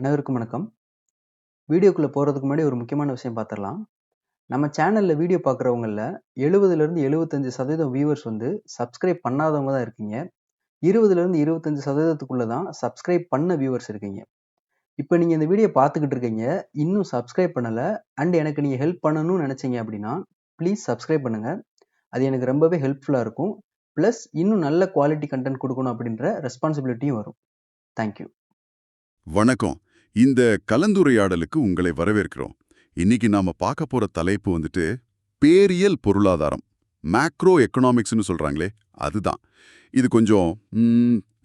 அனைவருக்கும் வணக்கம். வீடியோக்குள்ளே போகிறதுக்கு முன்னாடி ஒரு முக்கியமான விஷயம் பார்த்துடலாம் நம்ம சேனலில் வீடியோ பார்க்குறவங்களில் எழுபதுலேருந்து எழுபத்தஞ்சு சதவீதம் வியூவர்ஸ் வந்து சப்ஸ்கிரைப் பண்ணாதவங்க தான் இருக்கீங்க. இருபதுலேருந்து இருபத்தஞ்சு சதவீதத்துக்குள்ளே தான் சப்ஸ்கிரைப் பண்ண வியூவர்ஸ் இருக்கீங்க. இப்போ நீங்கள் இந்த வீடியோ பார்த்துக்கிட்டு இருக்கீங்க இன்னும் சப்ஸ்கிரைப் பண்ணலை அண்ட் எனக்கு நீங்கள் ஹெல்ப் பண்ணணும்னு நினச்சிங்க அப்படின்னா ப்ளீஸ் சப்ஸ்கிரைப் பண்ணுங்கள் அது எனக்கு ரொம்பவே ஹெல்ப்ஃபுல்லாக இருக்கும். ப்ளஸ் இன்னும் நல்ல குவாலிட்டி கண்டென்ட் கொடுக்கணும் அப்படின்ற ரெஸ்பான்சிபிலிட்டியும் வரும். தேங்க்யூ வணக்கம். இந்த கலந்துரையாடலுக்கு உங்களை வரவேற்கிறோம். இன்னைக்கு நாம பார்க்க போற தலைப்பு வந்துட்டு பேரியல் பொருளாதாரம். மேக்ரோ எக்கனாமிக்ஸ்னு சொல்றாங்களே அதுதான். இது கொஞ்சம்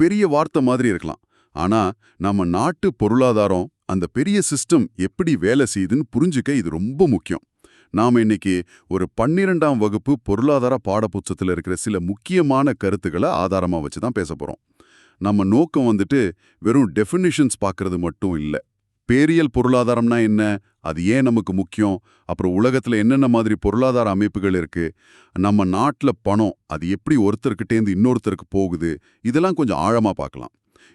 பெரிய வார்த்தை மாதிரி இருக்கலாம். ஆனா நம்ம நாட்டு பொருளாதாரம் அந்த பெரிய சிஸ்டம் எப்படி வேலை செய்யுதுன்னு புரிஞ்சுக்க இது ரொம்ப முக்கியம். நாம இன்னைக்கு ஒரு பன்னிரெண்டாம் வகுப்பு பொருளாதார பாடப்புத்தகத்துல இருக்கிற சில முக்கியமான கருத்துக்களை ஆதாரமா வச்சு தான் பேச போகிறோம் நம்ம நோக்கம் வந்துட்டு வெறும் டெஃபினிஷன்ஸ் பார்க்கறது மட்டும் இல்ல. பேரியல் பொருளாதாரம்னா என்ன? அது ஏன் நமக்கு முக்கியம்? அப்புறம் உலகத்துல என்னென்ன மாதிரி பொருளாதார அமைப்புகள் இருக்கு? நம்ம நாட்டுல பணம் அது எப்படி ஒருத்தர்கிட்டேருந்து இன்னொருத்தருக்கு போகுது? இதெல்லாம் கொஞ்சம் ஆழமா பார்க்கலாம்.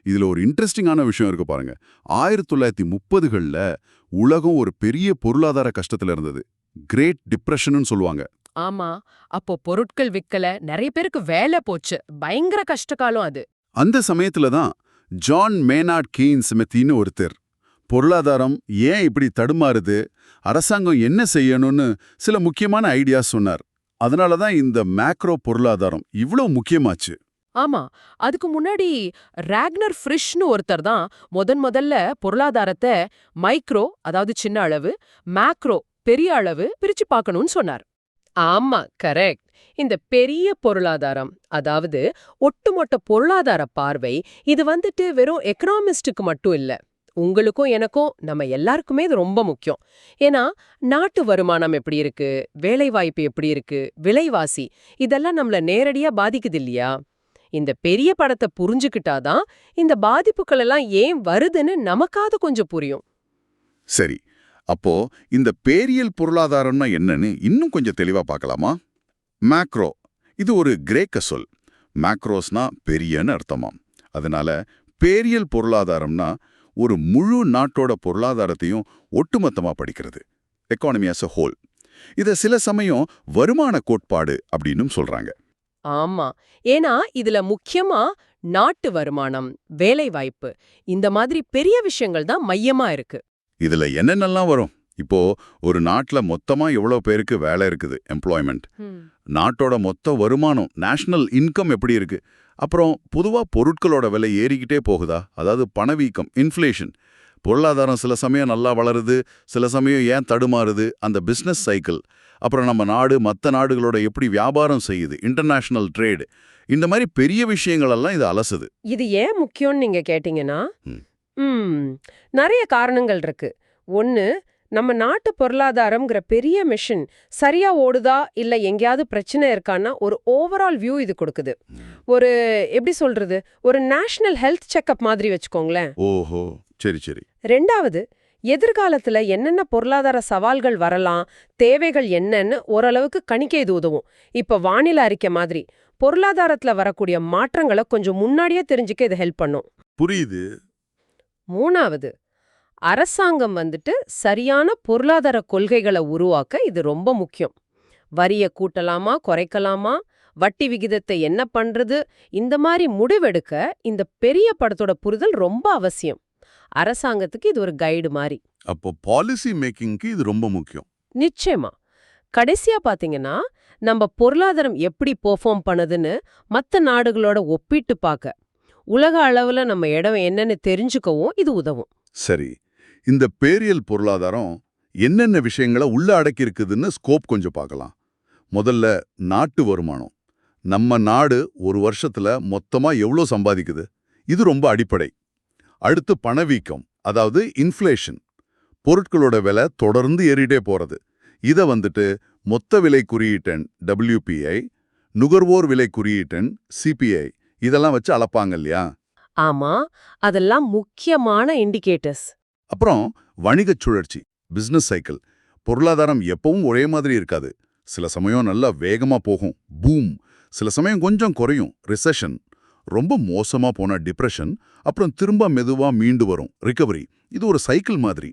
இதுல ஒரு இன்ட்ரெஸ்டிங்கான விஷயம் இருக்கு பாருங்க. ஆயிரத்தி தொள்ளாயிரத்தி முப்பதுகளில் உலகம் ஒரு பெரிய பொருளாதார கஷ்டத்துல இருந்தது. கிரேட் டிப்ரெஷன் சொல்லுவாங்க. ஆமா. அப்போ பொருட்கள் விக்கல. நிறைய பேருக்கு வேலை போச்சு. பயங்கர கஷ்டகாலம் அது. அந்த சமயத்துல தான் ஜான் மேனாட் கெய்ன் ஸ்மித்தின்னு ஒருத்தர். பொருளாதாரம் ஏன் இப்படி தடுமாறுது? அரசாங்கம் என்ன செய்யணும்னு சில முக்கியமான ஐடியாஸ் சொன்னார். அதனால தான் இந்த மேக்ரோ பொருளாதாரம் இவ்வளோ முக்கியமாச்சு. ஆமா அதுக்கு முன்னாடி ராக்னர் ஃப்ரிஷ்னு ஒருத்தர் தான் முதன் முதல்ல பொருளாதாரத்தை மைக்ரோ அதாவது சின்ன அளவு மேக்ரோ பெரிய அளவு பிரிச்சு பார்க்கணும்னு சொன்னார். ஆமா கரெக்ட். இந்த பெரிய பொருளாதாரம் அதாவது ஒட்டுமொத்த பொருளாதார பார்வை இது வந்துட்டு வெறும் எக்கனாமிஸ்டுக்கு மட்டும் இல்ல. உங்களுக்கும் எனக்கும் நம்ம எல்லாருக்குமே இது ரொம்ப முக்கியம். ஏன்னா நாட்டு வருமானம் எப்படி இருக்கு வேலைவாய்ப்பு எப்படி இருக்கு விலைவாசி இதெல்லாம் நம்மள நேரடியா பாதிக்குது இல்லையா? இந்த பெரிய படத்தை புரிஞ்சுக்கிட்டாதான் இந்த பாதிப்புகள் எல்லாம் ஏன் வருதுன்னு நமக்காவது கொஞ்சம் புரியும். சரி அப்போ இந்த பேரியல் பொருளாதாரம்னா என்னன்னு இன்னும் கொஞ்சம் தெளிவா பார்க்கலாமா? மேக்ரோ இது ஒரு கிரேக்க சொல். மேக்ரோஸ்னா பெரியன்னு அர்த்தமாம். அதனால பேரியல் பொருளாதாரம்னா ஒரு முழு நாட்டோட பொருளாதாரத்தையும் ஒட்டுமொத்தமா படிக்கிறது. எக்கானமி as a ஹோல் இத சில சமயம் வருமான கோட்பாடு அப்படின்னும் சொல்றாங்க. ஆமா. ஏன்னா இதுல முக்கியமா நாட்டு வருமானம் வேலைவாய்ப்பு இந்த மாதிரி பெரிய விஷயங்கள் தான் மையமா இருக்கு. இதுல என்னென்னலாம் வரும்? இப்போ ஒரு நாட்டுல மொத்தமா எவ்வளவு பேருக்கு வேலை இருக்குது எம்ப்ளாய்மெண்ட் நாட்டோட மொத்த வருமானம் நேஷனல் இன்கம் எப்படி இருக்கு? அப்புறம் பொதுவா பொருட்களோட விலை ஏறிக்கிட்டே போகுதா? அதாவது பணவீக்கம் இன்ஃப்ளேஷன் பொருளாதாரம் சில சமயம் நல்லா வளருது சில சமயம் ஏன் தடுமாறுது? அந்த பிஸ்னஸ் சைக்கிள் அப்புறம் நம்ம நாடு மற்ற நாடுகளோட எப்படி வியாபாரம் செய்யுது? இன்டர்நேஷனல் ட்ரேடு இந்த மாதிரி பெரிய விஷயங்கள் எல்லாம் இது அலசுது. இது ஏன் முக்கியம்னு நீங்க கேட்டீங்கன்னா நிறைய காரணங்கள் இருக்கு. ஒன்னு நம்ம நாட்டு பொருளாதாரம்ங்கிற பெரிய மிஷின் சரியா ஓடுதா? இல்ல எங்கேயாவது பிரச்சனை இருக்கான்னா ஒரு ஓவரால் வியூ இது கொடுக்குது. ஒரு எப்படி சொல்றது? ஒரு நேஷனல் ஹெல்த் செக்கப் மாதிரி வச்சுக்கோங்களேன். ஓஹோ சரி சரி. ரெண்டாவது எதிர்காலத்துல என்னென்ன பொருளாதார சவால்கள் வரலாம்? தேவைகள் என்னன்னு ஓரளவுக்கு கணிக்க இது உதவும். இப்ப வானிலை அறிக்கை மாதிரி பொருளாதாரத்துல வரக்கூடிய மாற்றங்களை கொஞ்சம் முன்னாடியே தெரிஞ்சுக்க இது ஹெல்ப் பண்ணும். புரியுது. மூணாவது அரசாங்கம் வந்துட்டு சரியான பொருளாதார கொள்கைகளை உருவாக்க இது ரொம்ப முக்கியம். வரிய கூட்டலாமா குறைக்கலாமா வட்டி விகிதத்தை என்ன பண்றது இந்த மாதிரி முடிவெடுக்க இந்த பெரிய படத்தோட புரிதல் ரொம்ப அவசியம். அரசாங்கத்துக்கு இது ஒரு கைடு மாதிரி அப்போ பாலிசி மேக்கிங்க்கு இது ரொம்ப முக்கியம். நிச்சயமா. கடைசியா பாத்தீங்கன்னா நம்ம பொருளாதாரம் எப்படி பெர்ஃபார்ம் பண்ணுதுன்னு மத்த நாடுகளோட ஒப்பிட்டு பார்க்க உலக அளவுல நம்ம இடம் என்னன்னு தெரிஞ்சுக்கவும் இது உதவும். சரி. இந்த பேரியல் பொருளாதாரம் என்னென்ன விஷயங்களை உள்ள அடக்கி இருக்குதுன்னு ஸ்கோப் கொஞ்சம் பார்க்கலாம். முதல்ல நாட்டு வருமானம். நம்ம நாடு ஒரு வருஷத்துல மொத்தமா எவ்வளோ சம்பாதிக்குது? இது ரொம்ப அடிப்படை. அடுத்து பணவீக்கம் அதாவது இன்ஃப்ளேஷன் பொருட்களோட விலை தொடர்ந்து ஏறிட்டே போறது. இத வந்துட்டு மொத்த விலை குறியீட்டன் டபிள்யூபிஐ நுகர்வோர் விலை குறியீட்டன் சிபிஐ இதெல்லாம் வச்சு அளப்பாங்க இல்லையா? ஆமா அதெல்லாம் முக்கியமான இண்டிகேட்டர்ஸ் அப்புறம் வணிகச் சுழற்சி பிசினஸ் சைக்கிள் பொருளாதாரம் எப்பவும் ஒரே மாதிரி இருக்காது. சில சமயம் நல்லா வேகமா போகும். பூம் சில சமயம் கொஞ்சம் குறையும். ரிசெஷன் ரொம்ப மோசமா போன டிப்ரெஷன் அப்புறம் திரும்ப மெதுவா மீண்டு வரும். ரிகவரி இது ஒரு சைக்கிள் மாதிரி.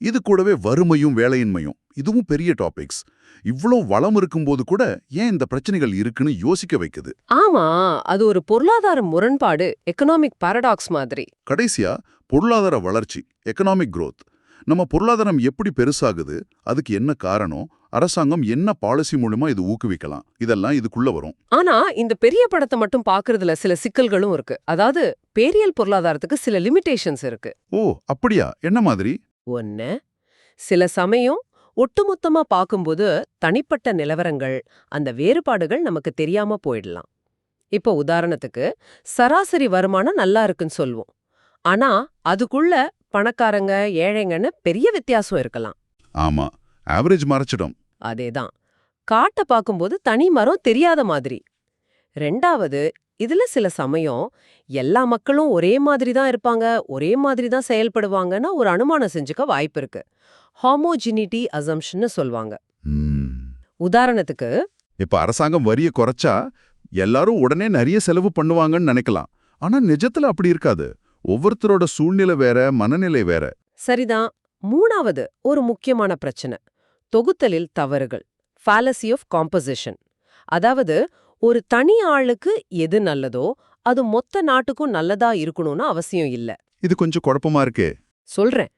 இது கூடவே வறுமையும் வேலையின்மையும். இதுவும் பெரிய டாபிக்ஸ் இவ்ளோ வளம் இருக்கும்போது கூட ஏன் இந்த பிரச்சனைகள் இருக்குன்னு யோசிக்க வைக்குது? ஆமா. அது ஒரு பொருளாதார முரண்பாடு எக்கனாமிக் பாரடாக்ஸ் மாதிரி. கடைசியா பொருளாதார வளர்ச்சி எக்கனாமிக் growth. நம்ம பொருளாதாரம் எப்படி பெருசாகுது அதுக்கு என்ன காரணம் அரசாங்கம் என்ன பாலிசி மூலமா இது ஊக்குவிக்கலாம் இதெல்லாம் இதுக்குள்ள வரும். ஆனா இந்த பெரிய படத்தை மட்டும் பாக்குறதுல சில சிக்கல்களும் இருக்கு. அதாவது பேரியல் பொருளாதாரத்துக்கு சில லிமிடேஷன்ஸ் இருக்கு. ஓ அப்படியா? என்ன மாதிரி? ஒன்னு சில சமயம் ஒட்டுமொத்தமா பார்க்கும்போது தனிப்பட்ட நிலவரங்கள் அந்த வேறுபாடுகள் நமக்கு தெரியாம போயிடலாம். இப்போ உதாரணத்துக்கு சராசரி வருமானம் நல்லா இருக்குன்னு சொல்லுவோம் ஆனா அதுக்குள்ள பணக்காரங்க ஏழைங்கன்னு பெரிய வித்தியாசம் இருக்கலாம். ஆமா. ஆவரேஜ் மறைச்சிடும். அதேதான். காட்டை பார்க்கும்போது தனி மரம் தெரியாத மாதிரி. ரெண்டாவது இதுல சில சமயம் எல்லா மக்களும் ஒரே மாதிரி தான் இருப்பாங்க ஒரே மாதிரி தான் செயல்படுவாங்கன்னு ஒரு அனுமானம் செஞ்சுக்க வாய்ப்பு இருக்கு. ஹாமோஜினிட்டி அசம்ஷன்னு சொல்வாங்க. ம். உதாரணத்துக்கு இப்ப அரசாங்கம் வரிய குறைச்சா எல்லாரும் உடனே நிறைய செலவு பண்ணுவாங்கன்னு நினைக்கலாம். ஆனா நிஜத்துல அப்படி இருக்காது. ஒவ்வொருத்தரோட சூழ்நிலை வேற மனநிலை வேற. சரிதான். மூணாவது ஒரு முக்கியமான பிரச்சனை. தொகுத்தலில் தவறுகள். Fallacy ஆஃப் காம்போசிஷன் அதாவது ஒரு தனி ஆளுக்கு எது நல்லதோ அது மொத்த நாட்டுக்கும் நல்லதா இருக்கணும்னு அவசியம் இல்ல. இது கொஞ்சம் குழப்பமா இருக்கே. சொல்றேன்.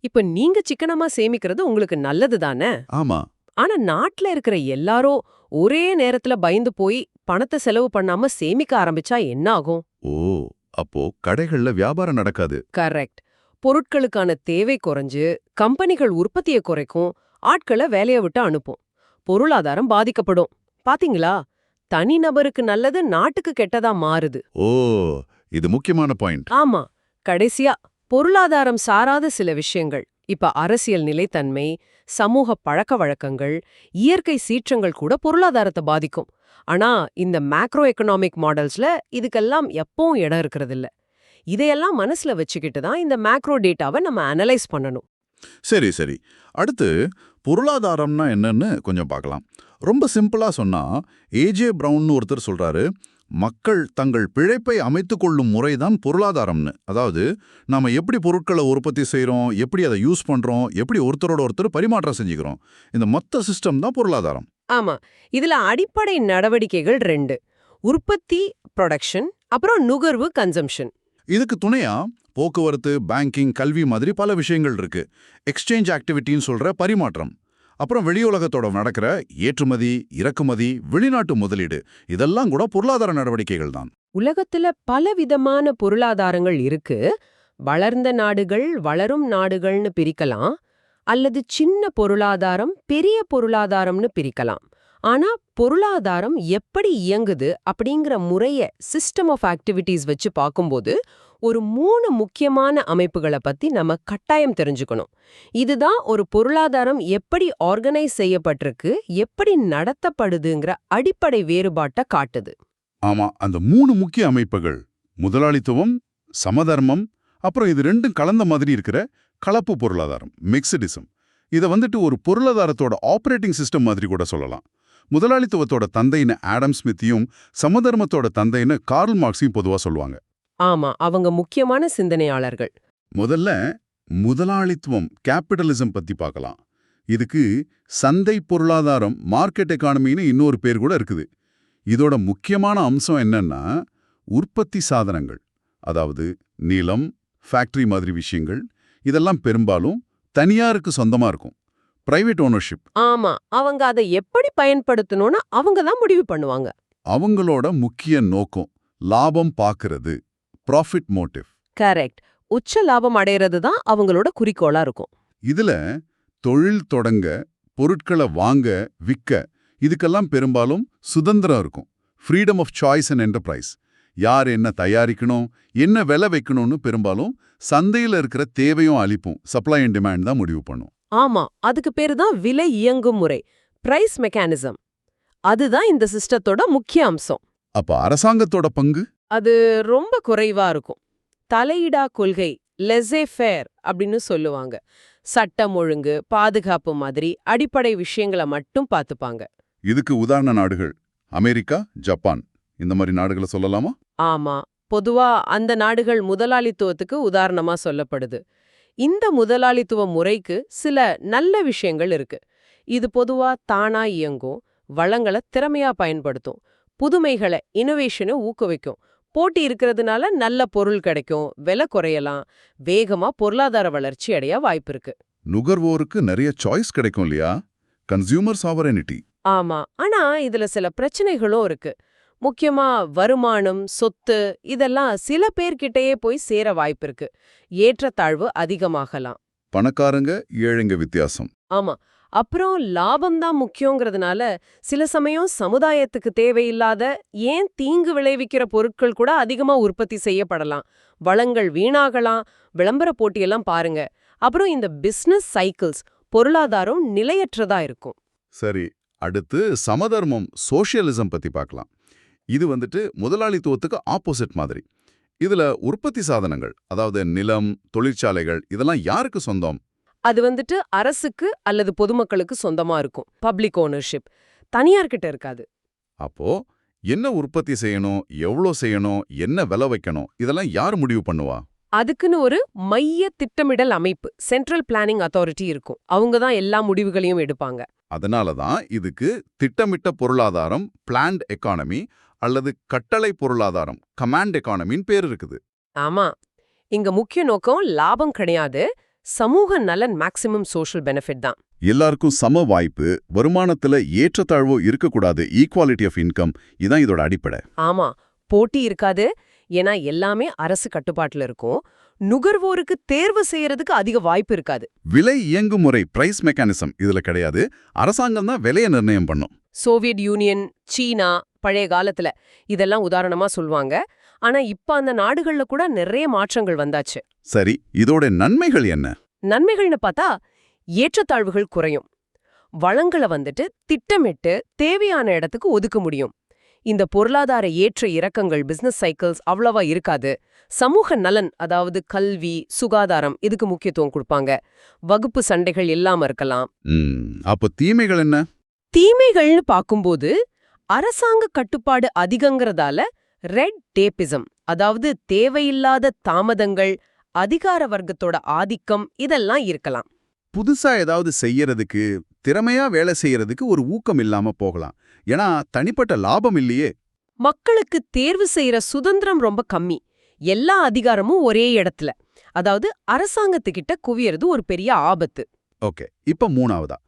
இப்ப நீங்க சிக்கனமா சேமிக்கிறது உங்களுக்கு நல்லது தானே? ஆமா. ஆனா நாட்டுல இருக்கிற எல்லாரும் ஒரே நேரத்துல பயந்து போய் பணத்தை செலவு பண்ணாம சேமிக்க ஆரம்பிச்சா என்ன ஆகும்? ஓ. அப்போ கடைகள்ல வியாபாரம் நடக்காது. கரெக்ட். பொருட்களுக்கான தேவை குறைஞ்சு கம்பெனிகள் உற்பத்தியை குறைக்கும் ஆட்களை வேலைய விட்டு அனுப்பும். பொருளாதாரம் பாதிக்கப்படும். பாத்தீங்களா? தனிநபருக்கு நல்லது நாட்டுக்கு கெட்டதா மாறுது. ஓ இது முக்கியமான பாயிண்ட். ஆமா. கடைசியா பொருளாதாரம் சாராத சில விஷயங்கள். இப்ப அரசியல் நிலைத்தன்மை சமூக பழக்க வழக்கங்கள் இயற்கை சீற்றங்கள் கூட பொருளாதாரத்தை பாதிக்கும். ஆனா இந்த மேக்ரோ எக்கனாமிக் மாடல்ஸ்ல இதுக்கெல்லாம் எப்பவும் இடம் இருக்கிறதில்ல. இதையெல்லாம் மனசுல வச்சுக்கிட்டு தான் இந்த மேக்ரோ டேட்டாவை நம்ம அனலைஸ் பண்ணணும். சரி சரி. அடுத்து பொருளாதாரம்னா என்னன்னு கொஞ்சம் பார்க்கலாம். ரொம்ப சிம்பிளா சொன்னா ஏஜே பிரவுன்னு ஒருத்தர் சொல்றாரு மக்கள் தங்கள் பிழைப்பை அமைத்து கொள்ளும் முறைதான் பொருளாதாரம்னு. அதாவது நாம் எப்படி பொருட்களை உற்பத்தி செய்கிறோம் எப்படி அதை யூஸ் பண்ணுறோம் எப்படி ஒருத்தரோட ஒருத்தர் பரிமாற்றம் செஞ்சுக்கிறோம். இந்த மொத்த சிஸ்டம் தான் பொருளாதாரம். ஆமா. இதுல அடிப்படை நடவடிக்கைகள் ரெண்டு. உற்பத்தி ப்ரொடக்ஷன் அப்புறம் நுகர்வு கன்சம்ஷன் இதுக்கு துணையா போக்குவரத்து பேங்கிங் கல்வி மாதிரி பல விஷயங்கள் இருக்கு. எக்ஸ்சேஞ்ச் ஆக்டிவிட்டின்னு சொல்ற பரிமாற்றம். அப்புறம் வெளியுலகத்தோட நடக்கிற ஏற்றுமதி இறக்குமதி வெளிநாட்டு முதலீடு. இதெல்லாம் கூட பொருளாதார நடவடிக்கைகள் தான். உலகத்துல பலவிதமான பொருளாதாரங்கள் இருக்கு. வளர்ந்த நாடுகள் வளரும் நாடுகள்னு பிரிக்கலாம். அல்லது சின்ன பொருளாதாரம் பெரிய பொருளாதாரம்னு பிரிக்கலாம். ஆனா பொருளாதாரம் எப்படி இயங்குது அப்படிங்கிற முறைய சிஸ்டம் ஆஃப் ஆக்டிவிட்டீஸ் வச்சு பார்க்கும்போது ஒரு மூணு முக்கியமான அமைப்புகளை பத்தி நம்ம கட்டாயம் தெரிஞ்சுக்கணும். இதுதான் ஒரு பொருளாதாரம் எப்படி ஆர்கனைஸ் செய்யப்பட்டிருக்கு எப்படி நடத்தப்படுதுங்கிற அடிப்படை வேறுபாட்டை காட்டுது. ஆமா அந்த மூணு முக்கிய அமைப்புகள் முதலாளித்துவம் சமதர்மம் அப்புறம் இது ரெண்டும் கலந்த மாதிரி இருக்கிற கலப்பு பொருளாதாரம் மிக்சடிசம் இதை வந்துட்டு ஒரு பொருளாதாரத்தோட ஆபரேட்டிங் சிஸ்டம் மாதிரி கூட சொல்லலாம். முதலாளித்துவத்தோட தந்தைன்னு ஆடம் ஸ்மித்தையும் சமதர்மத்தோட தந்தைன்னு கார்ல் மார்க்ஸையும் பொதுவா சொல்லுவாங்க. ஆமா அவங்க முக்கியமான சிந்தனையாளர்கள். முதல்ல முதலாளித்துவம் கேபிட்டலிசம் பத்தி பார்க்கலாம். இதுக்கு சந்தை பொருளாதாரம் மார்க்கெட் எக்கானமின்னு இன்னொரு பேர் கூட இருக்குது. இதோட முக்கியமான அம்சம் என்னன்னா உற்பத்தி சாதனங்கள். அதாவது நிலம் ஃபேக்டரி மாதிரி விஷயங்கள் இதெல்லாம் பெரும்பாலும் தனியாருக்கு சொந்தமா இருக்கும். பிரைவேட் ஓனர்ஷிப் ஆமா. அவங்க அதை எப்படி பயன்படுத்தணும்னு அவங்க தான் முடிவு பண்ணுவாங்க. அவங்களோட முக்கிய நோக்கம் லாபம் பார்க்கறது. ப்ராஃபிட் மோட்டிவ் கரெக்ட் உச்ச லாபம் அடையிறது தான் அவங்களோட குறிக்கோளா இருக்கும். இதுல தொழில் தொடங்க பொருட்களை வாங்க விற்க இதுக்கெல்லாம் பெரும்பாலும் சுதந்திரம் இருக்கும். Freedom of choice and enterprise யார் என்ன தயாரிக்கணும் என்ன விலை வைக்கணும்னு பெரும்பாலும் சந்தையில இருக்கிற தேவையும் அளிப்பும் சப்ளை அண்ட் டிமாண்ட் தான் முடிவு பண்ணும். ஆமா அதுக்கு பேரு தான் விலை இயங்கும் முறை பிரைஸ் மெக்கானிசம் அதுதான் இந்த சிஸ்டத்தோட முக்கிய அம்சம். அப்ப அரசாங்கத்தோட பங்கு? அது ரொம்ப குறைவா இருக்கும். தலையிடா கொள்கை லெசே ஃபேர் அப்படின்னு சொல்லுவாங்க. சட்டம் ஒழுங்கு பாதுகாப்பு மாதிரி அடிப்படை விஷயங்களை மட்டும் பார்த்துப்பாங்க. இதுக்கு உதாரண நாடுகள் அமெரிக்கா ஜப்பான். இந்த மாதிரி நாடுகளை சொல்லலாமா? ஆமா. பொதுவா அந்த நாடுகள் முதலாளித்துவத்துக்கு உதாரணமா சொல்லப்படுது. இந்த முதலாளித்துவ முறைக்கு சில நல்ல விஷயங்கள் இருக்கு. இது பொதுவா தானா இயங்கும் வளங்களை திறமையா பயன்படுத்தும் புதுமைகளை இனோவேஷனை ஊக்குவிக்கும். போட்டி இருக்கிறதுனால நல்ல பொருள் கிடைக்கும் விலை குறையலாம் வேகமா பொருளாதார வளர்ச்சி அடைய வாய்ப்பு இருக்கு. நுகர்வோருக்கு நிறைய சாய்ஸ் கிடைக்கும் இல்லையா? கன்சியூமர் சாவரனிட்டி ஆமா. ஆனா இதுல சில பிரச்சனைகளும் இருக்கு. முக்கியமா வருமானம் சொத்து இதெல்லாம் சில பேர்கிட்டயே போய் சேர வாய்ப்பு இருக்கு. ஏற்றத்தாழ்வு அதிகமாகலாம். பணக்காரங்க ஏழைங்க வித்தியாசம். ஆமா. அப்புறம் லாபம் தான் முக்கியங்கிறதுனால சில சமயம் சமுதாயத்துக்கு தேவையில்லாத ஏன் தீங்கு விளைவிக்கிற பொருட்கள் கூட அதிகமா உற்பத்தி செய்யப்படலாம். வளங்கள் வீணாகலாம். விளம்பர போட்டியெல்லாம் பாருங்க. அப்புறம் இந்த பிசினஸ் சைக்கிள்ஸ் பொருளாதாரம் நிலையற்றதா இருக்கும். சரி அடுத்து சமதர்மம் சோஷியலிசம் பத்தி பார்க்கலாம். இது வந்துட்டு முதலாளித்துவத்துக்கு ஆப்போசிட் மாதிரி. இதுல உற்பத்தி சாதனங்கள் அதாவது நிலம் தொழிற்சாலைகள் இதெல்லாம் யாருக்கு சொந்தம்? அது வந்துட்டு அரசுக்கு அல்லது பொதுமக்களுக்கு சொந்தமா இருக்கும். பப்ளிக் ஓனர்ஷிப் தனியார்கிட்ட இருக்காது. அப்போ என்ன உற்பத்தி செய்யணும் எவ்வளோ செய்யணும் என்ன விலை வைக்கணும் இதெல்லாம் யார் முடிவு பண்ணுவா? அதுக்குன்னு ஒரு மைய திட்டமிடல் அமைப்பு சென்ட்ரல் பிளானிங் அத்தாரிட்டி இருக்கும். அவங்க தான் எல்லா முடிவுகளையும் எடுப்பாங்க. அதனால தான் இதுக்கு திட்டமிட்ட பொருளாதாரம் பிளான்ட் எக்கானமி அல்லது கட்டளை பொருளாதாரம் கமாண்ட் எக்கானமின்னு பேர் இருக்குது. ஆமா. இங்க முக்கிய நோக்கம் லாபம் கிடையாது சமூக நலன் மேக்சிமம் சோஷியல் பெனிஃபிட் தான். எல்லாருக்கும் சம வாய்ப்பு வருமானத்துல ஏற்றத்தாழ்வோ இருக்கக்கூடாது ஈக்குவாலிட்டி ஆஃப் இன்கம் இதான் இதோட அடிப்படை. ஆமா. போட்டி இருக்காது ஏன்னா எல்லாமே அரசு கட்டுப்பாட்டுல இருக்கும். நுகர்வோருக்கு தேர்வு செய்யறதுக்கு அதிக வாய்ப்பு இருக்காது. விலை இயங்குமுறை பிரைஸ் மெக்கானிசம் இதுல கிடையாது. அரசாங்கம் தான் விலையை நிர்ணயம் பண்ணும். சோவியட் யூனியன் சீனா பழைய காலத்துல இதெல்லாம் உதாரணமா சொல்லுவாங்க ஆனா இப்ப அந்த நாடுகள்ல கூட நிறைய மாற்றங்கள் வந்தாச்சு. சரி இதோட நன்மைகள் என்ன? நன்மைகள்னு பார்த்தா ஏற்றத்தாழ்வுகள் குறையும். வளங்களை வந்துட்டு திட்டமிட்டு தேவையான இடத்துக்கு ஒதுக்க முடியும். இந்த பொருளாதார ஏற்ற இறக்கங்கள் பிசினஸ் சைக்கிள்ஸ் அவ்வளவா இருக்காது. சமூக நலன் அதாவது கல்வி சுகாதாரம் இதுக்கு முக்கியத்துவம் கொடுப்பாங்க. வகுப்பு சண்டைகள் இல்லாம இருக்கலாம். அப்போ தீமைகள் என்ன? தீமைகள்னு பாக்கும்போது அரசாங்க கட்டுப்பாடு அதிகங்கிறதால ரெட் டேபிசம் அதாவது தேவையில்லாத தாமதங்கள் அதிகார வர்க்கத்தோட ஆதிக்கம் இதெல்லாம் இருக்கலாம். புதுசா ஏதாவது செய்யறதுக்கு திறமையா வேலை செய்யறதுக்கு ஒரு ஊக்கம் இல்லாம போகலாம். ஏன்னா தனிப்பட்ட லாபம் இல்லையே. மக்களுக்கு தேர்வு செய்யற சுதந்திரம் ரொம்ப கம்மி. எல்லா அதிகாரமும் ஒரே இடத்துல. அதாவது அரசாங்கத்துக்கிட்ட குவியறது ஒரு பெரிய ஆபத்து. ஓகே இப்ப மூணாவதா?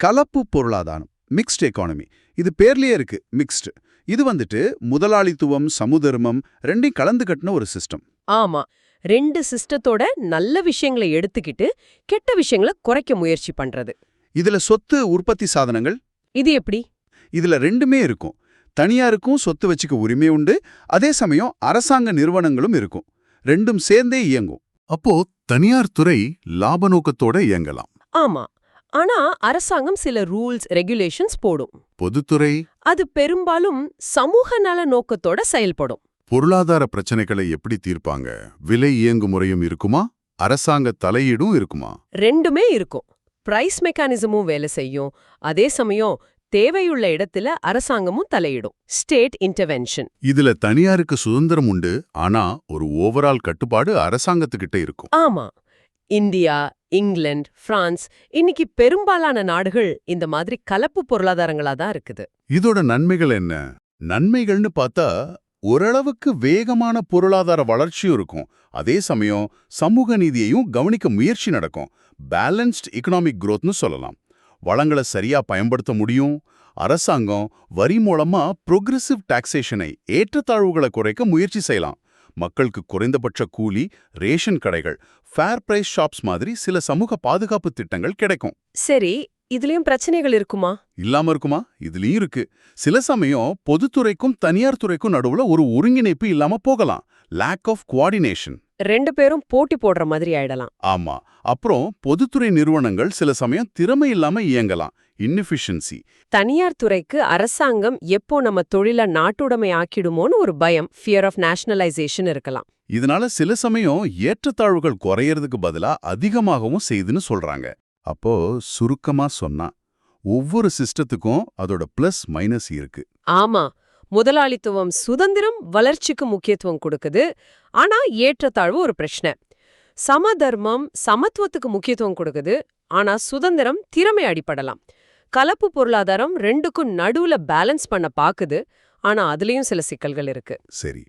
கலப்பு பொருளாதாரம். மிக்ஸ்ட் எக்கானமி இது பேர்லயே இருக்கு மிக்ஸ்டு இது வந்துட்டு முதலாளித்துவம் சமுதர்மம் ரெண்டையும் கலந்து கட்டின ஒரு சிஸ்டம் ஆமா. ரெண்டு சிஸ்டத்தோட நல்ல விஷயங்களை எடுத்துக்கிட்டு கெட்ட விஷயங்களை குறைக்க முயற்சி பண்றது. இதுல சொத்து உற்பத்தி சாதனங்கள். இது எப்படி? இதுல ரெண்டுமே இருக்கும். தனியாருக்கும் சொத்து வச்சுக்க உரிமை உண்டு. அதே சமயம் அரசாங்க நிறுவனங்களும் இருக்கும். ரெண்டும் சேர்ந்தே இயங்கும். அப்போ தனியார் துறை லாப நோக்கத்தோட இயங்கலாம். ஆமா. ஆனா அரசாங்கம் சில ரூல்ஸ் ரெகுலேஷன்ஸ் போடும். பொதுத்துறை அது பெரும்பாலும் சமூக நல நோக்கத்தோட செயல்படும். பொருளாதார பிரச்சனைகளை எப்படி தீர்ப்பாங்க? விலை இயங்கு முறையும் இருக்குமா? அரசாங்க தலையீடும் இருக்குமா? ரெண்டுமே இருக்கும். பிரைஸ் மெக்கானிசமும் வேலை செய்யும். அதே சமயம் தேவையுள்ள இடத்துல அரசாங்கமும் தலையிடும். ஸ்டேட் இன்டர்வென்ஷன் இதுல தனியாருக்கு சுதந்திரம் உண்டு ஆனா ஒரு ஓவரால் கட்டுப்பாடு அரசாங்கத்துக்கிட்ட இருக்கும். ஆமா. இந்தியா இங்கிலாந்து பிரான்ஸ் இன்னைக்கு பெரும்பாலான நாடுகள் இந்த மாதிரி கலப்பு பொருளாதாரங்களா தான் இருக்குது. இதோட நன்மைகள் என்ன? நன்மைகள்னு பார்த்தா ஓரளவுக்கு வேகமான பொருளாதார வளர்ச்சியும் இருக்கும். அதே சமயம் சமூக நீதியையும் கவனிக்க முயற்சி நடக்கும். பேலன்ஸ்ட் எக்கனாமிக் குரோத்னு சொல்லலாம். வளங்களை சரியா பயன்படுத்த முடியும். அரசாங்கம் வரி மூலமா ப்ரொக்ரெசிவ் டாக்ஸேஷனை ஏற்றத்தாழ்வுகளை குறைக்க முயற்சி செய்யலாம். மக்களுக்கு குறைந்தபட்ச கூலி ரேஷன் கடைகள் ஃபேர் பிரைஸ் ஷாப்ஸ் மாதிரி சில சமூக பாதுகாப்பு திட்டங்கள் கிடைக்கும். சரி இதுலயும் பிரச்சனைகள் இருக்குமா? இல்லாம இருக்குமா? இதுலயும் இருக்கு. சில சமயம் பொதுத்துறைக்கும் தனியார் துறைக்கும் நடுவுல ஒரு ஒருங்கிணைப்பு இல்லாம போகலாம். லேக் ஆஃப் கோஆர்டினேஷன் ரெண்டு பேரும் போட்டி போடுற மாதிரி ஆயிடலாம். ஆமா. அப்புறம் பொதுத்துறை நிறுவனங்கள் சில சமயம் திறமை இல்லாம இயங்கலாம். இன்னிஃபிஷியன்சி தனியார் துறைக்கு அரசாங்கம் எப்போ நம்ம தொழில நாட்டுடைமை ஆக்கிடுமோன்னு ஒரு பயம் ஃபியர் ஆஃப் நேஷனலைசேஷன் இருக்கலாம். இதனால சில சமயம் ஏற்றத்தாழ்வுகள் குறையறதுக்கு பதிலா அதிகமாகவும் செய்துன்னு சொல்றாங்க. அப்போ சுருக்கமா சொன்னா ஒவ்வொரு சிஸ்டத்துக்கும் அதோட பிளஸ் மைனஸ் இருக்கு. ஆமா முதலாளித்துவம் சுதந்திரம் வளர்ச்சிக்கு முக்கியத்துவம் கொடுக்குது. ஆனா ஏற்றத்தாழ்வு ஒரு பிரச்சனை. சமதர்மம் சமத்துவத்துக்கு முக்கியத்துவம் கொடுக்குது. ஆனா சுதந்திரம் திறமை அடிப்படலாம். கலப்பு பொருளாதாரம் ரெண்டுக்கும் நடுவுல பேலன்ஸ் பண்ண பாக்குது. ஆனா அதுலயும் சில சிக்கல்கள் இருக்கு. சரி.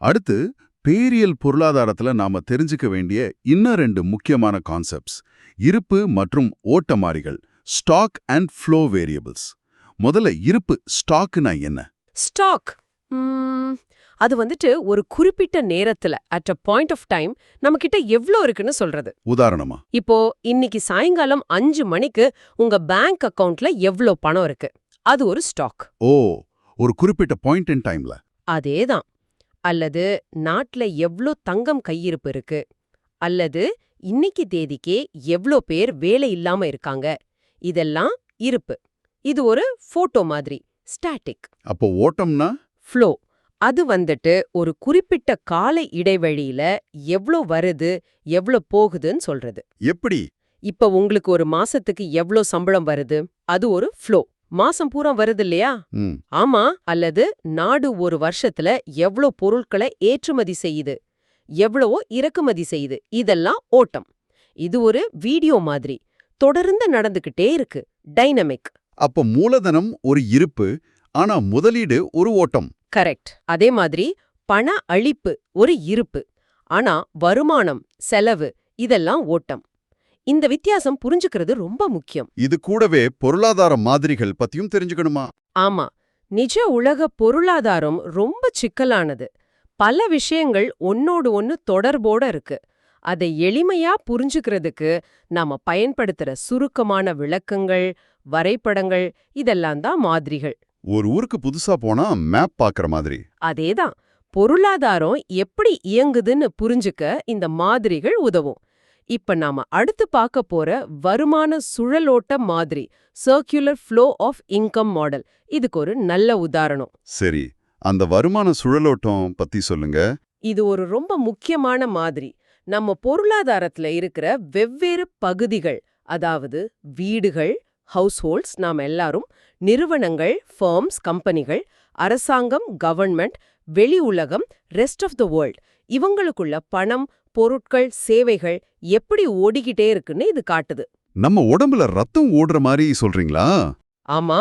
அடுத்து பேரியல் பொருளாதாரத்துல நாம தெரிஞ்சுக்க வேண்டிய இன்னும் ரெண்டு முக்கியமான கான்செப்ட்ஸ். இருப்பு மற்றும் ஓட்ட மாறிகள் ஸ்டாக் அண்ட் ஃப்ளோ வேரியபிள்ஸ். முதல்ல இருப்பு ஸ்டாக்னா என்ன? ஸ்டாக். அது வந்துட்டு ஒரு குறிப்பிட்ட நேரத்துல at a point of time நம்ம கிட்ட எவ்ளோ இருக்குன்னு சொல்றது. உதாரணமா? இப்போ இன்னைக்கு சாயங்காலம் அஞ்சு மணிக்கு உங்க பேங்க் அக்கவுண்ட்ல எவ்ளோ பணம் இருக்கு? அது ஒரு ஸ்டாக் ஓ ஒரு குறிப்பிட்ட பாயிண்ட் இன் டைம்ல அதேதான். அல்லது நாட்டுல எவ்ளோ தங்கம் கையிருப்பு இருக்கு? அல்லது இன்னைக்கு தேதிக்கே எவ்ளோ பேர் வேலை இல்லாம இருக்காங்க? இதெல்லாம் இருப்பு. இது ஒரு போட்டோ மாதிரி ஸ்டாட்டிக் அப்போ ஓட்டம்னா? ஃப்ளோ அது வந்துட்டு ஒரு குறிப்பிட்ட கால இடைவெளியில எவ்ளோ வருது எவ்ளோ போகுதுன்னு சொல்றது. எப்படி? இப்ப உங்களுக்கு ஒரு மாசத்துக்கு எவ்ளோ சம்பளம் வருது? அது ஒரு ஃப்ளோ மாசம் பூரா வருது இல்லையா ம். ஆமா அல்லது நாடு ஒரு வருஷத்துல எவ்ளோ பொருட்களை ஏற்றுமதி செய்யுது? எவ்வளவோ இறக்குமதி செய்யுது? இதெல்லாம் ஓட்டம். இது ஒரு வீடியோ மாதிரி. தொடர்ந்து நடந்துகிட்டே இருக்கு. டைனமிக். அப்போ மூலதனம் ஒரு இருப்பு ஆனா முதலீடு ஒரு ஓட்டம். கரெக்ட். அதே மாதிரி பண அளிப்பு ஒரு இருப்பு. ஆனா வருமானம் செலவு இதெல்லாம் ஓட்டம். இந்த வித்தியாசம் புரிஞ்சுக்கிறது ரொம்ப முக்கியம். இது கூடவே பொருளாதார மாதிரிகள் பத்தியும் தெரிஞ்சுக்கணுமா? ஆமா. நிஜ உலக பொருளாதாரம் ரொம்ப சிக்கலானது. பல விஷயங்கள் ஒன்னோடு ஒன்னு தொடர்போட இருக்கு. அதை எளிமையா புரிஞ்சுக்கிறதுக்கு நாம பயன்படுத்துற சுருக்கமான விளக்கங்கள் வரைபடங்கள் இதெல்லாம் தான் மாதிரிகள். ஒரு ஊருக்கு புதுசா போனா மேப் பாக்குற மாதிரி. அதேதான். பொருளாதாரம் எப்படி இயங்குதுன்னு புரிஞ்சுக்க இந்த மாதிரிகள் உதவும். இப்ப நாம அடுத்து பார்க்க போற வருமான சுழலோட்ட மாதிரி circular flow of income model இதுக்கு ஒரு நல்ல உதாரணம். சரி அந்த வருமான சுழலோட்டம் பத்தி சொல்லுங்க. இது ஒரு ரொம்ப முக்கியமான மாதிரி. நம்ம பொருளாதாரத்துல இருக்கிற வெவ்வேறு பகுதிகள் அதாவது வீடுகள் ஹவுஸ்ஹோல்ட்ஸ் நாம் எல்லாரும் நிறுவனங்கள் ஃபர்ம்ஸ் கம்பெனிகள் அரசாங்கம் கவர்மெண்ட் வெளி உலகம் ரெஸ்ட் ஆஃப் த வேர்ல்ட் இவங்களுக்குள்ள பணம் பொருட்கள் சேவைகள் எப்படி ஓடிக்கிட்டே இருக்குன்னு இது காட்டுது. நம்ம உடம்புல ரத்தம் ஓடுற மாதிரி சொல்றீங்களா? ஆமா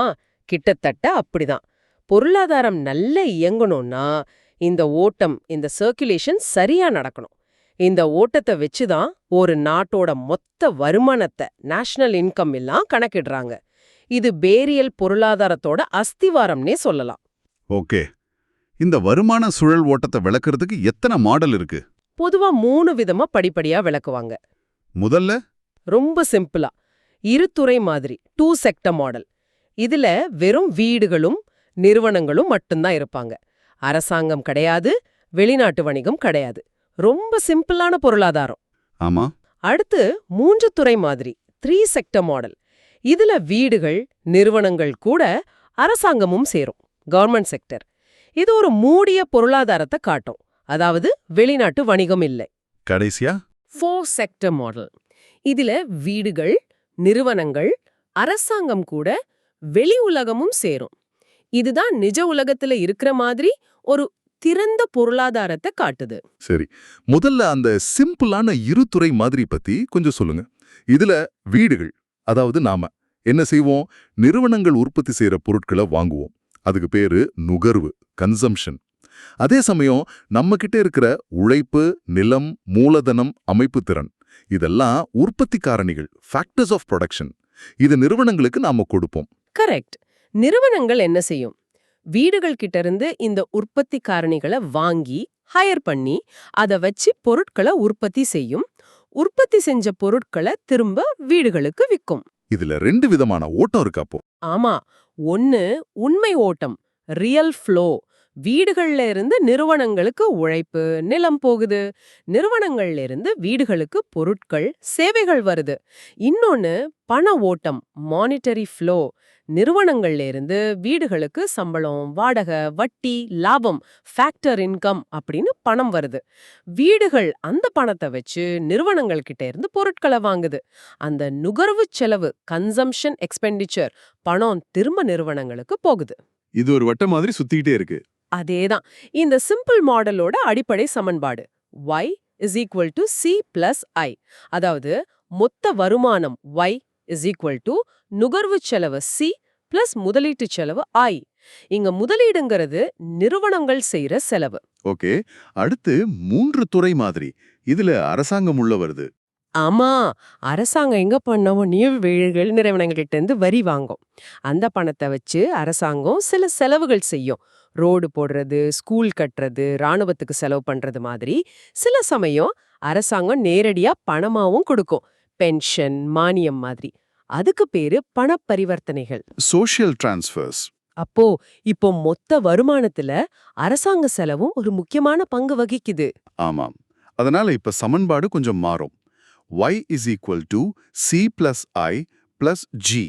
கிட்டத்தட்ட அப்படிதான். பொருளாதாரம் நல்ல இயங்கணும்னா இந்த ஓட்டம் இந்த சர்க்குலேஷன் சரியா நடக்கணும். இந்த ஓட்டத்தை வச்சுதான் ஒரு நாட்டோட மொத்த வருமானத்தை நேஷனல் இன்கம் எல்லாம் கணக்கிடுறாங்க. இது பேரியல் பொருளாதாரத்தோட அஸ்திவாரம்னே சொல்லலாம். ஓகே. இந்த வருமான சுழல் ஓட்டத்தை விளக்குறதுக்கு எத்தனை மாடல் இருக்கு? பொதுவா மூணு விதமா படிப்படியா விளக்குவாங்க. முதல்ல? ரொம்ப சிம்பிளா. இருதுறை மாதிரி டூ செக்டர் மாடல் இதுல வெறும் வீடுகளும் நிறுவனங்களும் மட்டும்தான் இருப்பாங்க. அரசாங்கம் கிடையாது வெளிநாட்டு வணிகம் கிடையாது. ரொம்ப சிம்பிளான பொருளாதாரம். ஆமா. அடுத்து மூன்று துறை மாதிரி த்ரீ செக்டர் மாடல் இதுல வீடுகள் நிறுவனங்கள் கூட அரசாங்கமும் சேரும் கவர்மெண்ட் செக்டர் இது ஒரு மூடிய பொருளாதாரத்தை காட்டும். அதாவது வெளிநாட்டு வணிகம் இல்லை. கடைசியா? ஃபோர் செக்டர் மாடல் இதுல வீடுகள் நிறுவனங்கள் அரசாங்கம் கூட வெளி உலகமும் சேரும். இதுதான் நிஜ உலகத்துல இருக்கிற மாதிரி ஒரு திறந்த பொருளாதாரத்தை காட்டுது. சரி. முதல்ல அந்த சிம்பிளான இருதுறை மாதிரி பத்தி கொஞ்சம் சொல்லுங்க. இதுல வீடுகள் அதாவது நாம என்ன செய்வோம்? நிறுவனங்கள் உற்பத்தி செய்யற பொருட்களை வாங்குவோம். அதுக்கு பேரு நுகர்வு கன்சம்ஷன் அதே சமயம் நம்ம கிட்ட இருக்கிற உழைப்பு நிலம் மூலதனம் அமைப்பு திறன் இதெல்லாம் உற்பத்தி காரணிகள் ஃபேக்டர்ஸ் ஆஃப் ப்ரொடக்ஷன் இது நிறுவனங்களுக்கு நாம கொடுப்போம். கரெக்ட் நிறுவனங்கள் என்ன செய்யும்? வீடுகள் கிட்ட இருந்து இந்த உற்பத்தி காரணிகளை வாங்கி ஹையர் பண்ணி அதை வச்சு பொருட்களை உற்பத்தி செய்யும். உற்பத்தி செஞ்ச பொருட்களை திரும்ப வீடுகளுக்கு விற்கும் இதுல ரெண்டு விதமான ஓட்டம் இருக்கு அப்போ. ஆமா ஒன்னு உண்மை ஓட்டம் ரியல் ஃப்ளோ வீடுகள்ல இருந்து நிறுவனங்களுக்கு உழைப்பு நிலம் போகுது. நிறுவனங்கள்ல இருந்து வீடுகளுக்கு பொருட்கள் சேவைகள் வருது. இன்னொன்னு பண ஓட்டம் மானிட்டரி ஃப்ளோ நிறுவனங்கள்ல இருந்து வீடுகளுக்கு சம்பளம் வாடகை வட்டி லாபம் ஃபேக்டர் இன்கம் அப்படின்னு பணம் வருது. வீடுகள் அந்த பணத்தை வச்சு நிறுவனங்கள் கிட்ட இருந்து பொருட்களை வாங்குது. அந்த நுகர்வு செலவு கன்சம்ஷன் எக்ஸ்பெண்டிச்சர் பணம் திரும்ப நிறுவனங்களுக்கு போகுது. இது ஒரு வட்ட மாதிரி சுத்திக்கிட்டே இருக்கு. அதேதான். இந்த சிம்பிள் மாடலோட அடிப்படை சமன்பாடு y is equal to C plus I அதாவது மொத்த வருமானம் y இஸ் ஈக்குவல் டு நுகர்வு செலவு சி பிளஸ் முதலீட்டு செலவு ஐ இங்க முதலீடுங்கிறது நிறுவனங்கள் செய்யற செலவு. ஓகே. அடுத்து மூன்று துறை மாதிரி. இதுல அரசாங்கம் உள்ள வருது. ஆமா அரசாங்கம் எங்க பண்ணவும் நீர்வீழ்கள் நிறுவனங்கள்கிட்ட இருந்து வரி வாங்கும். அந்த பணத்தை வச்சு அரசாங்கம் சில செலவுகள் செய்யும். ரோடு போடுறது ஸ்கூல் கட்டுறது ராணுவத்துக்கு செலவு பண்றது மாதிரி சில சமயம் அரசாங்கம் நேரடியா பணமாவும் கொடுக்கும். பென்ஷன் மானியம் மாதிரி. அதுக்கு பேரு பணப்பரிவர்த்தனைகள். சோஷியல் டிரான்ஸ்ஃபர்ஸ் அப்போ இப்போ மொத்த வருமானத்துல அரசாங்க செலவும் ஒரு முக்கியமான பங்கு வகிக்குது. ஆமாம். அதனால இப்ப சமன்பாடு கொஞ்சம் மாறும். Y is equal to C plus I plus G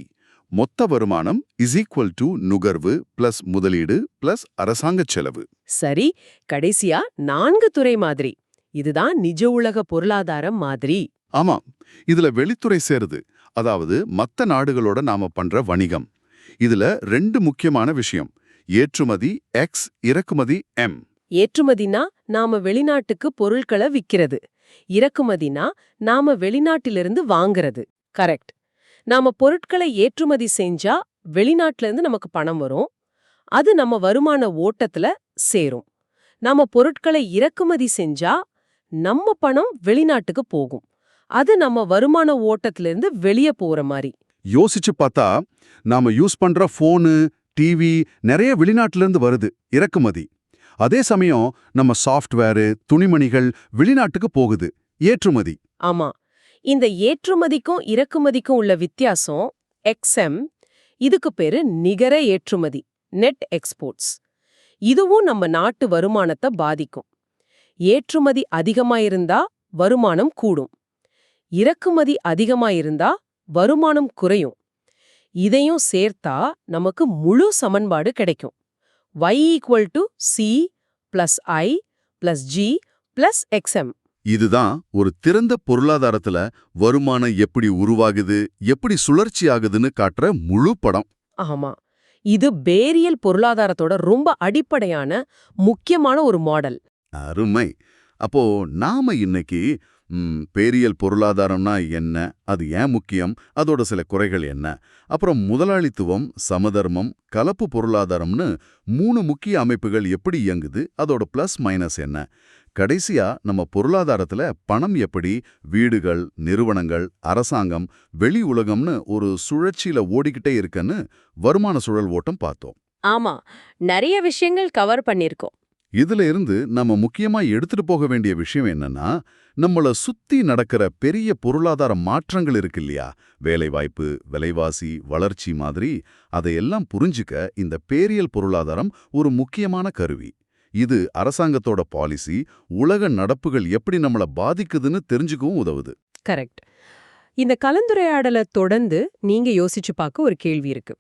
மொத்த வருமானம் இஸ் ஈக்குவல் டு நுகர்வு பிளஸ் முதலீடு பிளஸ் அரசாங்க செலவு. சரி கடைசியா நான்கு துறை மாதிரி. இதுதான் நிஜ உலக பொருளாதாரம் மாதிரி. ஆமாம் இதுல வெளித்துறை சேருது. அதாவது மத்த நாடுகளோட நாம பண்ற வணிகம். இதுல ரெண்டு முக்கியமான விஷயம். ஏற்றுமதி எக்ஸ் இறக்குமதி எம் ஏற்றுமதினா நாம வெளிநாட்டுக்கு பொருட்களை விக்கிறது. இறக்குமதினா நாம வெளிநாட்டிலிருந்து வாங்குறது. கரெக்ட் நாம பொருட்களை ஏற்றுமதி செஞ்சா வெளிநாட்டுல இருந்து நமக்கு பணம் வரும். அது நம்ம வருமான ஓட்டத்துல சேரும். நாம பொருட்களை இறக்குமதி செஞ்சா நம்ம பணம் வெளிநாட்டுக்கு போகும். அது நம்ம வருமான ஓட்டத்துல இருந்து வெளியே போற மாதிரி யோசிச்சு பார்த்தா நாம யூஸ் பண்ற ஃபோனு டிவி நிறைய வெளிநாட்டுல இருந்து வருது இறக்குமதி. அதே சமயம் நம்ம சாஃப்ட்வேரு துணிமணிகள் வெளிநாட்டுக்கு போகுது. ஏற்றுமதி. ஆமா. இந்த ஏற்றுமதிக்கும் இறக்குமதிக்கும் உள்ள வித்தியாசம் எக்ஸ்எம் இதுக்கு பேரு நிகர ஏற்றுமதி நெட் எக்ஸ்போர்ட்ஸ் இதுவும் நம்ம நாட்டு வருமானத்தை பாதிக்கும். ஏற்றுமதி அதிகமா இருந்தா வருமானம் கூடும். இறக்குமதி அதிகமா இருந்தா வருமானம் குறையும். இதையும் சேர்த்தா நமக்கு முழு சமன்பாடு கிடைக்கும். Y equal to C plus I plus G plus X M இதுதான் ஒரு திறந்த பொருளாதாரத்துல வருமானம் எப்படி உருவாகுது எப்படி சுழற்சி ஆகுதுன்னு காட்டுற முழு படம். ஆமா. இது பேரியல் பொருளாதாரத்தோட ரொம்ப அடிப்படையான முக்கியமான ஒரு மாடல். அருமை. அப்போ நாம இன்னைக்கு பேரியல் பொருளாதாரம்னா என்ன? அது ஏன் முக்கியம்? அதோட சில குறைகள் என்ன? அப்புறம் முதலாளித்துவம் சமதர்மம் கலப்பு பொருளாதாரம்னு மூணு முக்கிய அமைப்புகள் எப்படி இயங்குது? அதோட பிளஸ் மைனஸ் என்ன? கடைசியா நம்ம பொருளாதாரத்துல பணம் எப்படி? வீடுகள் நிறுவனங்கள் அரசாங்கம் வெளி உலகம்னு ஒரு சுழற்சியில ஓடிக்கிட்டே இருக்குன்னு வருமான சுழல் ஓட்டம் பார்த்தோம். ஆமா நிறைய விஷயங்கள் கவர் பண்ணியிருக்கோம். இதுல இருந்து நம்ம முக்கியமா எடுத்துட்டு போக வேண்டிய விஷயம் என்னன்னா நம்மள சுத்தி நடக்கிற பெரிய பொருளாதார மாற்றங்கள் இருக்கு இல்லையா? வேலைவாய்ப்பு விலைவாசி வளர்ச்சி மாதிரி அதையெல்லாம் புரிஞ்சுக்க இந்த பேரியல் பொருளாதாரம் ஒரு முக்கியமான கருவி. இது அரசாங்கத்தோட பாலிசி உலக நடப்புகள் எப்படி நம்மள பாதிக்குதுன்னு தெரிஞ்சுக்கவும் உதவுது. கரெக்ட். இந்த கலந்துரையாடலை தொடர்ந்து நீங்க யோசிச்சு பார்க்க ஒரு கேள்வி இருக்கு.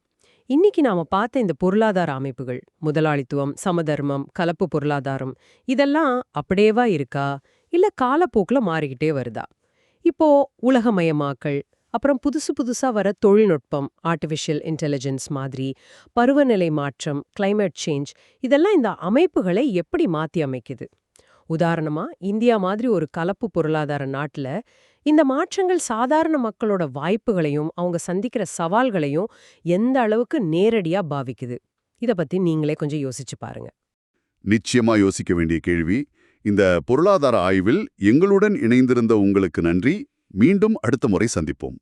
இன்னைக்கு நாம பார்த்த இந்த பொருளாதார அமைப்புகள் முதலாளித்துவம் சமதர்மம் கலப்பு பொருளாதாரம் இதெல்லாம் அப்படியேவா இருக்கா? இல்ல காலப்போக்குல மாறிக்கிட்டே வருதா? இப்போ உலகமயமாக்கல் அப்புறம் புதுசு புதுசா வர தொழில்நுட்பம் ஆர்டிஃபிஷியல் இன்டெலிஜென்ஸ் மாதிரி பருவநிலை மாற்றம் கிளைமேட் சேஞ்ச் இதெல்லாம் இந்த அமைப்புகளை எப்படி மாத்தி அமைக்குது? உதாரணமா இந்தியா மாதிரி ஒரு கலப்பு பொருளாதார நாட்டுல இந்த மாற்றங்கள் சாதாரண மக்களோட வாய்ப்புகளையும் அவங்க சந்திக்கிற சவால்களையும் எந்த அளவுக்கு நேரடியா பாவிக்குது? இத பத்தி நீங்களே கொஞ்சம் யோசிச்சு பாருங்க. நிச்சயமா யோசிக்க வேண்டிய கேள்வி. இந்த பொருளாதார ஆய்வில் எங்களுடன் இணைந்திருந்த உங்களுக்கு நன்றி. மீண்டும் அடுத்த முறை சந்திப்போம்.